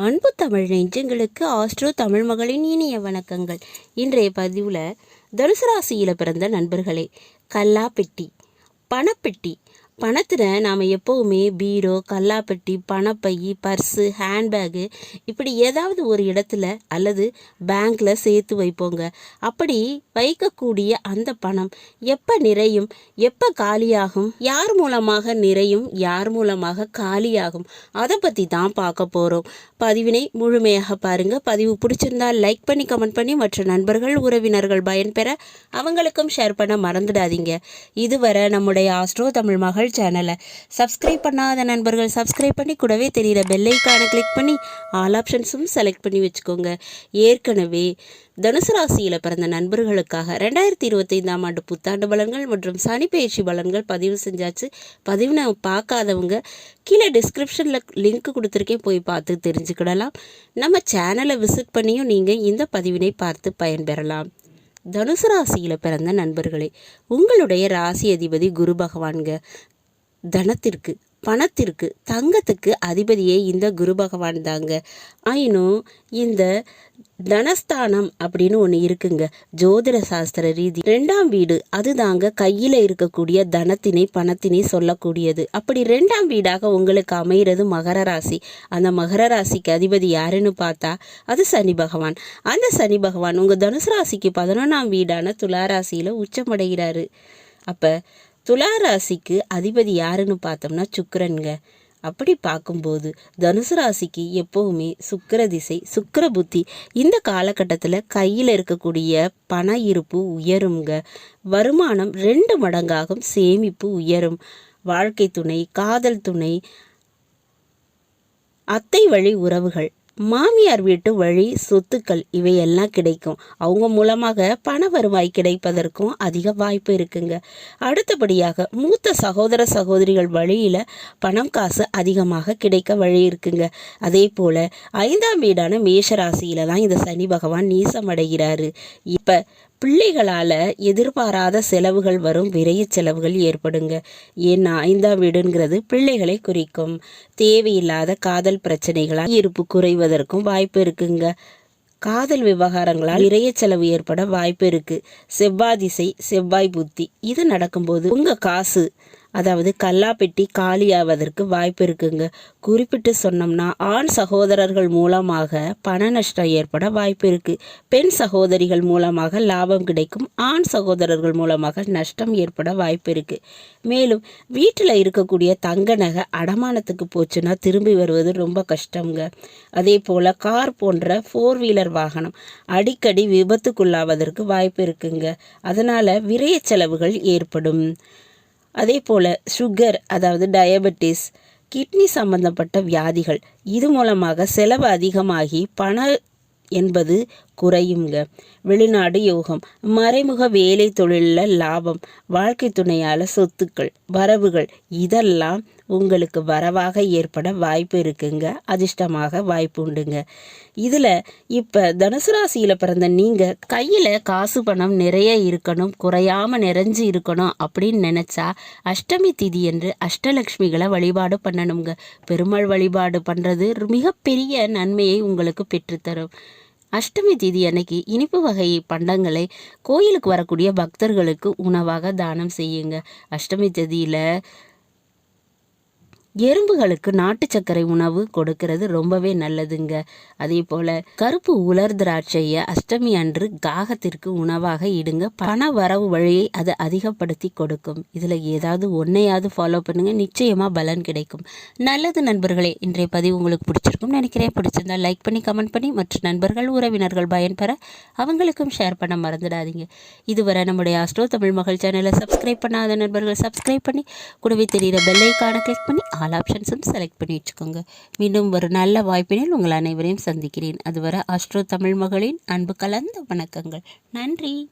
அன்பு தமிழ் நெஞ்சங்களுக்கு ஆஸ்ட்ரோ தமிழ் மகளின் இனிய வணக்கங்கள். இன்றைய பதிவில் தனுசு ராசியில் பிறந்த நண்பர்களே கல்லாப்பெட்டி பணப்பெட்டி பணத்தில் நாம் எப்போவுமே பீரோ கல்லாப்பெட்டி பணப்பை பர்ஸு ஹேண்ட்பேகு இப்படி ஏதாவது ஒரு இடத்துல அல்லது பேங்க்கில் சேர்த்து வைப்போங்க. அப்படி வைக்கக்கூடிய அந்த பணம் எப்போ நிறையும் எப்போ காலியாகும் யார் மூலமாக நிறையும் யார் மூலமாக காலியாகும் அதை பற்றி தான் பார்க்க போகிறோம் பதிவினை முழுமையாக பாருங்கள் பதிவு பிடிச்சிருந்தால் லைக் பண்ணி கமெண்ட் பண்ணி மற்ற நண்பர்கள் உறவினர்கள் பயன்பெற அவங்களுக்கும் ஷேர் பண்ண மறந்துடாதீங்க. இதுவரை நம்முடைய ஆஸ்ட்ரோ தமிழ் மகள் சேனலை சப்ஸ்கிரைப் பண்ணாத நண்பர்கள் சப்ஸ்கிரைப் பண்ணி கூடவே தெரிகிற பெல்லைக்கானை கிளிக் பண்ணி ஆல் ஆப்ஷன்ஸும் செலக்ட் பண்ணி வச்சுக்கோங்க. ஏற்கனவே தனுசு ராசியில் பிறந்த நண்பர்களுக்காக ரெண்டாயிரத்தி இருபத்தைந்தாம் ஆண்டு புத்தாண்டு பலன்கள் மற்றும் சனி பயிற்சி பலன்கள் பதிவு செஞ்சாச்சு. பதிவு பார்க்காதவங்க கீழே டிஸ்கிரிப்ஷனில் லிங்க் கொடுத்துருக்கேன் போய் பார்த்து தெரிஞ்சுக்கிடலாம். நம்ம சேனலை விசிட் பண்ணியும் நீங்கள் இந்த பதிவினை பார்த்து பயன்பெறலாம். தனுசு ராசியில் பிறந்த நண்பர்களே உங்களுடைய ராசி அதிபதி குரு பகவான்க தனத்திற்கு பணத்திற்கு தங்கத்துக்கு அதிபதியே இந்த குரு பகவான் தாங்க. ஆயினும் இந்த தனஸ்தானம் அப்படின்னு ஒன்று இருக்குங்க. ஜோதிட சாஸ்திர ரீதி. ரெண்டாம் வீடு அதுதாங்க கையில் இருக்கக்கூடிய தனத்தினை பணத்தினை சொல்லக்கூடியது. அப்படி ரெண்டாம் வீடாக உங்களுக்கு அமைகிறது மகர ராசி. அந்த மகர ராசிக்கு அதிபதி யாருன்னு பார்த்தா அது சனி பகவான். அந்த சனி பகவான் உங்கள் தனுசு ராசிக்கு பதினொன்றாம் வீடான துலா ராசியில் உச்சமடைகிறாரு. அப்போ துலா ராசிக்கு அதிபதி யாருன்னு பார்த்தோம்னா சுக்கரனுங்க. அப்படி பார்க்கும்போது தனுசு ராசிக்கு எப்போவுமே சுக்கர திசை சுக்கர புத்தி. இந்த காலகட்டத்தில் கையில் இருக்கக்கூடிய பண இருப்பு உயருங்க வருமானம் ரெண்டு மடங்காகும் சேமிப்பு உயரும். வாழ்க்கை துணை காதல் துணை அத்தை வழி உறவுகள் மாமியார் வீட்டு வழி சொத்துக்கள் இவையெல்லாம் கிடைக்கும். அவங்க மூலமாக பண வருவாய் கிடைப்பதற்கும் அதிக வாய்ப்பு இருக்குங்க. அடுத்தபடியாக மூத்த சகோதர சகோதரிகள் வழியில் பணம் காசு அதிகமாக கிடைக்க வழி இருக்குங்க. அதே போல் ஐந்தாம் வீடான மேஷராசியில் தான் இந்த சனி பகவான் நீசமடைகிறாரு இப்போ பிள்ளைகளால் எதிர்பாராத செலவுகள் வரும் விரைய செலவுகள் ஏற்படுங்க. ஏன்னா ஐந்தாம் வீடுங்கிறது பிள்ளைகளை குறிக்கும். தேவையில்லாத காதல் பிரச்சனைகளால் இருப்பு குறைவதற்கும் வாய்ப்பு இருக்குங்க. காதல் விவகாரங்களால் நிறைய செலவு ஏற்பட வாய்ப்பு இருக்குது செவ்வாய் திசை செவ்வாய் புத்தி இது நடக்கும்போது உங்கள் காசு அதாவது கல்லாப்பெட்டி காலியாவதற்கு வாய்ப்பு இருக்குங்க. குறிப்பிட்டு சொன்னோம்னா ஆண் சகோதரர்கள் மூலமாக பண நஷ்டம் ஏற்பட வாய்ப்பு இருக்குது பெண் சகோதரிகள் மூலமாக லாபம் கிடைக்கும். ஆண் சகோதரர்கள் மூலமாக நஷ்டம் ஏற்பட வாய்ப்பு இருக்குது மேலும் வீட்டில் இருக்கக்கூடிய தங்க நகை அடமானத்துக்கு போச்சுன்னா திரும்பி வருவது ரொம்ப கஷ்டங்க அதே போல் கார் போன்ற ஃபோர் வீலர் வாகனம் அடிக்கடி விபத்துக்குள்ளாவதற்கு வாய்ப்பு இருக்குங்க. அதனால் விரைய செலவுகள் ஏற்படும். அதே போல் சுகர் அதாவது டயபெட்டிஸ் கிட்னி சம்பந்தப்பட்ட வியாதிகள் இது மூலமாக செலவு அதிகமாகி பண என்பது குறையுங்க. வெளிநாடு யோகம் மறைமுக வேலை தொழிலில் லாபம் வாழ்க்கை துணையால் சொத்துக்கள் வரவுகள் இதெல்லாம் உங்களுக்கு வரவாக ஏற்பட வாய்ப்பு இருக்குங்க. அதிர்ஷ்டமாக வாய்ப்பு உண்டுங்க. இதில் இப்போ தனுசு ராசியில் பிறந்த நீங்கள் கையில் காசு பணம் நிறைய இருக்கணும் குறையாமல் நிறைஞ்சு இருக்கணும் அப்படின்னு நினச்சா அஷ்டமி திதி என்று அஷ்டலக்ஷ்மிகளை வழிபாடு பண்ணணுங்க. பெருமாள் வழிபாடு பண்ணுறது மிகப்பெரிய நன்மையை உங்களுக்கு பெற்றுத்தரும். அஷ்டமி தீதி அன்னைக்கு இனிப்பு வகை பண்டங்களை கோயிலுக்கு வரக்கூடிய பக்தர்களுக்கு உணவாக தானம் செய்யுங்க. அஷ்டமி தேதியில் எறும்புகளுக்கு நாட்டு சர்க்கரை உணவு கொடுக்கறது ரொம்பவே நல்லதுங்க. அதே போல் கருப்பு உலர் திராட்சையை அஷ்டமி அன்று காகத்திற்கு உணவாக இடுங்க. பண வரவு வழியை அதை அதிகப்படுத்தி கொடுக்கும். இதில் ஏதாவது ஒன்றையாவது ஃபாலோ பண்ணுங்கள் நிச்சயமாக பலன் கிடைக்கும். நல்லது நண்பர்களே இன்றைய பதிவு உங்களுக்கு பிடிச்சிருக்கும் நினைக்கிறேன். பிடிச்சிருந்தா லைக் பண்ணி கமெண்ட் பண்ணி மற்ற நண்பர்கள் உறவினர்கள் பயன்பெற அவங்களுக்கும் ஷேர் பண்ண மறந்துடாதீங்க. இதுவரை நம்முடைய ஆஸ்ட்ரோ தமிழ் மகள் சேனலை சப்ஸ்கிரைப் பண்ணாத நண்பர்கள் சப்ஸ்கிரைப் பண்ணி கூடவே தெரிகிற பெல்லைக்கான கிளிக் பண்ணி ஆல் ஆப்ஷன்ஸும் செலக்ட் பண்ணி வச்சுக்கோங்க மீண்டும் ஒரு நல்ல வாய்ப்பினில் உங்கள் அனைவரையும் சந்திக்கிறேன். அதுவரை ஆஸ்ட்ரோ தமிழ் மகளின் அன்பு கலந்த வணக்கங்கள். நன்றி.